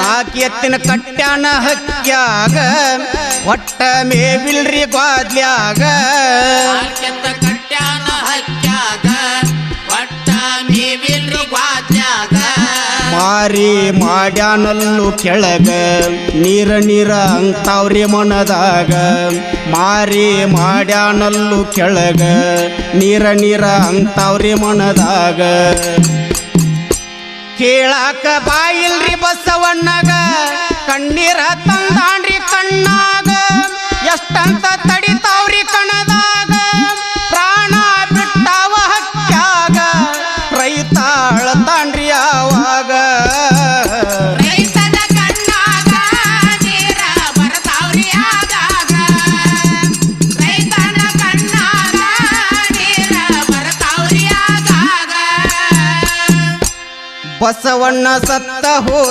ನಾಲ್ಕು ಎತ್ತಿನ ಕಟ್ಟ್ಯಾನ ಹಕ್ಕ್ಯಾಗ ಒಟ್ಟ ಮೇವಿಲ್ರಿ ಗ್ವಾದ್ಲ್ಯಾಗ ಹಕ್ಕ್ಯಾಗ ಒಟ್ಟ ಮೇವಿಲ್ರಿ ಮಾರಿ ಮಾಡ್ಯಾನಲ್ಲು ಕೆಳಗ ನೀರ ನೀರ ಅಂತಾವ್ರಿ ಮನದಾಗ. ಮಾರಿ ಮಾಡ್ಯಾನಲ್ಲು ಕೆಳಗ ನೀರ ನೀರ ಅಂತಾವ್ರಿ ಮನದಾಗ. ಕೇಳಾಕ ಬಾಯಿಲ್ರಿ ಬಸವಣ್ಣಗ ಕಣ್ಣೀರ ತಂದಾಣ್ರಿ ಕಣ್ಣಾಗ ಎಷ್ಟಂತ ತಡಿತಾವ್ರಿ ಕಣದಾಗ. ಪ್ರಾಣ ಬಿಟ್ಟಾವ ಹಕ್ಕ್ಯಾಗ ರೈತ ನೀರ ನೀರ ಬರ್ತಾವ್ರಿ ಬಸವಣ್ಣ ಸತ್ತ ಹೋದ